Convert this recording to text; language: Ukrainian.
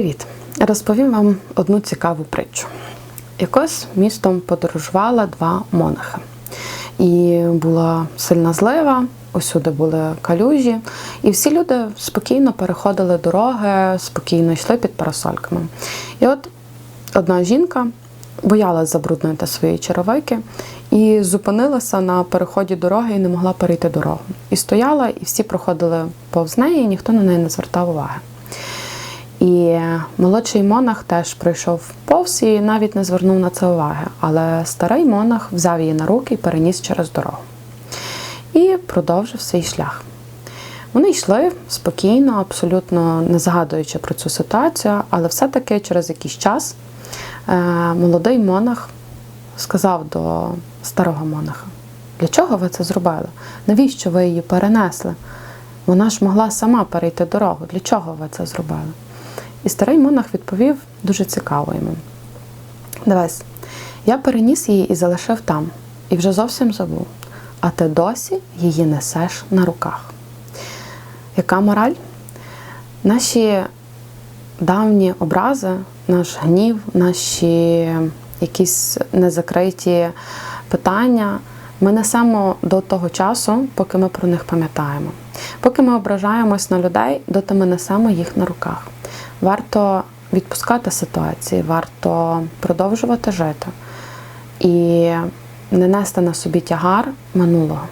Привіт! Розповім вам одну цікаву притчу. Якось містом подорожувала два монахи. І була сильна злива, усюди були калюжі, і всі люди спокійно переходили дороги, спокійно йшли під парасольками. І от одна жінка боялась забруднити свої черевики і зупинилася на переході дороги і не могла перейти дорогу. І стояла, і всі проходили повз неї, і ніхто на неї не звертав уваги. І молодший монах теж пройшов повз і навіть не звернув на це уваги. Але старий монах взяв її на руки і переніс через дорогу. І продовжив свій шлях. Вони йшли спокійно, абсолютно не згадуючи про цю ситуацію, але все-таки через якийсь час е, молодий монах сказав до старого монаха: для чого ви це зробили? Навіщо ви її перенесли? Вона ж могла сама перейти дорогу. Для чого ви це зробили? І старий монах відповів дуже цікаво йому. Дивись, я переніс її і залишив там, і вже зовсім забув, а ти досі її несеш на руках. Яка мораль? Наші давні образи, наш гнів, наші якісь незакриті питання ми несемо до того часу, поки ми про них пам'ятаємо. Поки ми ображаємось на людей, доти ми несемо їх на руках. Варто відпускати ситуації, варто продовжувати жити і не нести на собі тягар минулого.